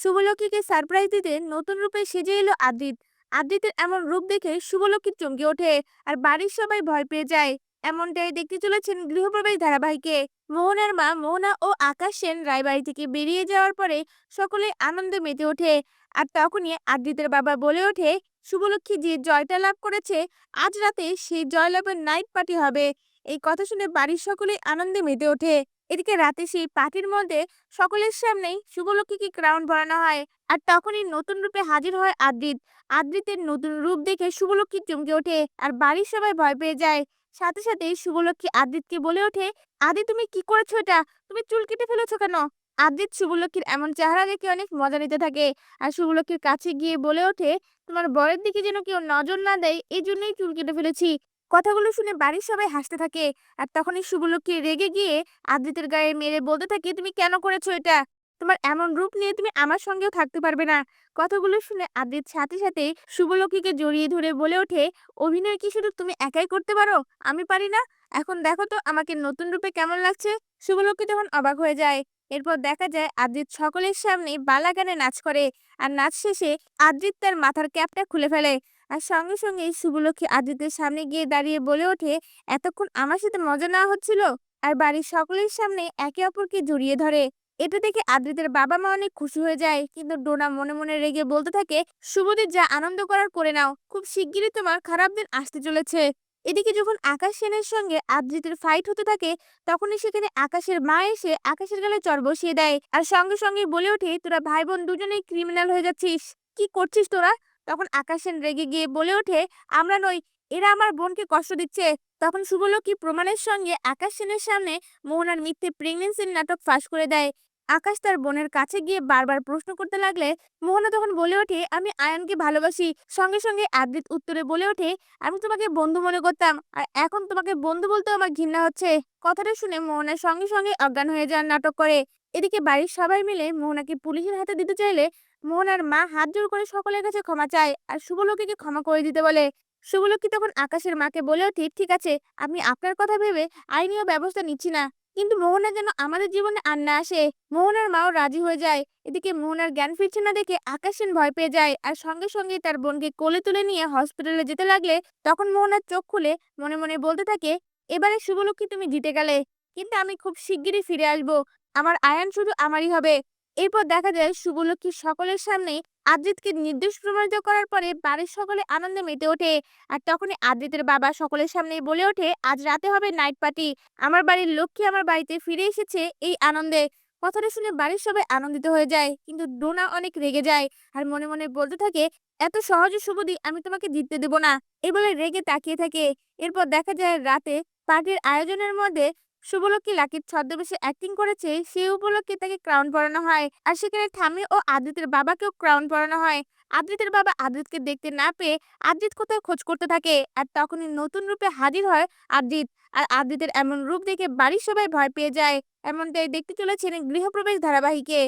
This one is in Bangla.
শুভলক্ষীকে সারপ্রাইজ দিতে নতুন রূপে সেজে এলো আদ্রিত আদ্রিতের এমন রূপ দেখে শুভলক্ষী চমকে ওঠে আর বাড়ির সবাই ভয় পেয়ে যায়। এমনটাই দেখতে চলেছেন গৃহপ্রবেশ ধারাবাহিকে। মোহনার মা মোহনা ও আকাশ সেন রায়বাড়ি থেকে বেরিয়ে যাওয়ার পরে সকলে আনন্দে মেতে ওঠে আর তখনই আদ্রিতের বাবা বলে ওঠে শুভলক্ষী যে জয়টা লাভ করেছে, আজ রাতে সেই জয়লাভের নাইট পার্টি হবে। এই কথা শুনে বাড়ির সকলে আনন্দে মেতে ওঠে। এদিকে রাতে সেই পার্টির মধ্যে সকলের সামনেই শুভলক্ষীকে ক্রাউন পরানো হয়। আর তখনই নতুন রূপে হাজির হয় আদ্রিত। আদ্রিতের নতুন রূপ দেখে শুভলক্ষী চমকে ওঠে আর বাড়ির সবাই ভয় পেয়ে যায়। সাথে সাথে শুভলক্ষী আদ্রিতকে বলে ওঠে, আদি, তুমি কি করেছ এটা? তুমি চুল কেটে ফেলেছো কেন? আদ্রিত শুভলক্ষীর এমন চেহারা দেখে অনেক মজা নিতে থাকে। আর শুভলক্ষীর কাছে গিয়ে বলে ওঠে, তোমার বরের দিকে যেন কেউ নজর না দেয় এই জন্যই চুল কেটে ফেলেছি। কথাগুলো শুনে বাড়ির সবাই হাসতে থাকে। আর তখনই শুভলক্ষ্মী রেগে গিয়ে আদৃতের গায়ে মেরে বলতে থাকে, তুমি কেন করেছ এটা? তোমার এমন রূপ নিয়ে তুমি আমার সঙ্গেও থাকতে পারবে না। কথাগুলো শুনে আদ্রিত সাথে সাথে শুভলক্ষীকে জড়িয়ে ধরে বলে ওঠে, অভিনয় কি শুধু তুমি একাই করতে পারো? আমি পারি না। এখন দেখো তো আমাকে নতুন রূপে কেমন লাগছে? শুভলক্ষী তখন অবাক হয়ে যায়। এরপর দেখা যায় আদ্রিত সকলের সামনে বালা গানে নাচ করে আর নাচ শেষে আদ্রিত তার মাথার ক্যাপটা খুলে ফেলে। আর সঙ্গে সঙ্গে শুভলক্ষী আদ্রিতের সামনে গিয়ে দাঁড়িয়ে বলে ওঠে, এতক্ষণ আমার সাথে মজা নেওয়া হচ্ছিল? আর বাড়ির সকলের সামনে একে অপরকে জড়িয়ে ধরে। এটা দেখে আদ্রিতের বাবা মা অনেক খুশি হয়ে যায়। কিন্তু ডোনা মনে মনে রেগে বলতে থাকে, শুভদীপ, যা আনন্দ করার করে নাও। খুব শিগগিরই তোমার খারাপ দিন আসতে চলেছে। এদিকে যখন আকাশ সেনের সঙ্গে আদ্রিতের ফাইট হতে থাকে, তখনই সেখানে আকাশের মা এসে আকাশের গালে চর বসিয়ে দেয়। আর সঙ্গে সঙ্গে বলে ওঠে, তোরা ভাই বোন দুজনেই ক্রিমিনাল হয়ে যাচ্ছিস। কি করছিস তোরা? তখন আকাশ সেন রেগে গিয়ে বলে ওঠে, আমরা নই, এরা আমার বোনকে কষ্ট দিচ্ছে। তখন শুভলক্ষী প্রমাণের সঙ্গে আকাশ সেনের সামনে মোহনার মিথ্যে প্রেগনেন্সির নাটক ফাঁস করে দেয়। আকাশ তার বোনের কাছে গিয়ে বারবার প্রশ্ন করতে লাগলে, মোহনা তখন বলে ওঠে, আমি আয়ানকে ভালোবাসি। সঙ্গে সঙ্গে আদ্রিত উত্তরে বলে ওঠে, আমি তোমাকে বন্ধু মনে করতাম, আর এখন তোমাকে বন্ধু বলতেও আমার ঘৃণা হচ্ছে। কথাটা শুনে মোহনার সঙ্গে সঙ্গে অজ্ঞান হয়ে যাওয়ার নাটক করে। এদিকে বাড়ির সবাই মিলে মোহনাকে পুলিশের হাতে দিতে চাইলে, মোহনার মা হাত জোর করে সকলের কাছে ক্ষমা চায় আর শুভলক্ষীকে ক্ষমা করে দিতে বলে। শুভলক্ষী তখন আকাশের মাকে বলে ওঠে, ঠিক আছে, আমি আপনার কথা ভেবে আইনীয় ব্যবস্থা নিচ্ছি না। কিন্তু মোহনা যেন আমাদের জীবনে আর না আসে। মোহনার মাও রাজি হয়ে যায়। এদিকে মোহনার জ্ঞান ফিরছে না দেখে আকাশেন ভয় পেয়ে যায়। আর সঙ্গে সঙ্গে তার বোনকে কোলে তুলে নিয়ে হসপিটালে যেতে লাগলে তখন মোহনার চোখ খুলে মনে মনে বলতে থাকে, এবারে শুভলক্ষ্মী তুমি জিতে গেলে। কিন্তু আমি খুব শিগগিরই ফিরে আসব। আমার আয়ান শুধু আমারই হবে। এরপর দেখা যায় শুভলক্ষী সকলের সামনে আদ্রিতকে নির্দোষ প্রমাণিত করার পরে বাড়ির সকলে আনন্দে মেতে ওঠে। আর তখনই আদ্রিতের বাবা সকলের সামনে বলে ওঠে, আজ রাতে হবে নাইট পার্টি আমার বাড়ির লক্ষ্মী আমার বাড়িতে ফিরে এসেছে এই আনন্দে। কথাটা শুনে বাড়ির সবাই আনন্দিত হয়ে যায়, কিন্তু ডোনা অনেক রেগে যায় আর মনে মনে বলতে থাকে, এত সহজে শুভদি আমি তোমাকে জিততে দেব না। এই বলে রেগে তাকিয়ে থাকে। এরপর দেখা যায় রাতে পার্টির আয়োজনের মধ্যে শুভলক্ষী লাকির ছদ্মবেশে অ্যাক্টিং করেছে সেই উপলক্ষে তাকে ক্রাউন পরানো হয়। আর সেখানে থামি ও আদিতের বাবাকেও ক্রাউন পরানো হয়। আদ্রিতের বাবা আদ্রিতকে দেখতে না পেয়ে আদ্রিত কোথায় খোঁজ করতে থাকে। আর তখনই নতুন রূপে হাজির হয় আদ্রিত। আর আদ্রিতের এমন রূপ দেখে বাড়ির সবাই ভয় পেয়ে যায়। এমনটাই দেখতে চলেছেন গৃহপ্রবেশ ধারাবাহিকে।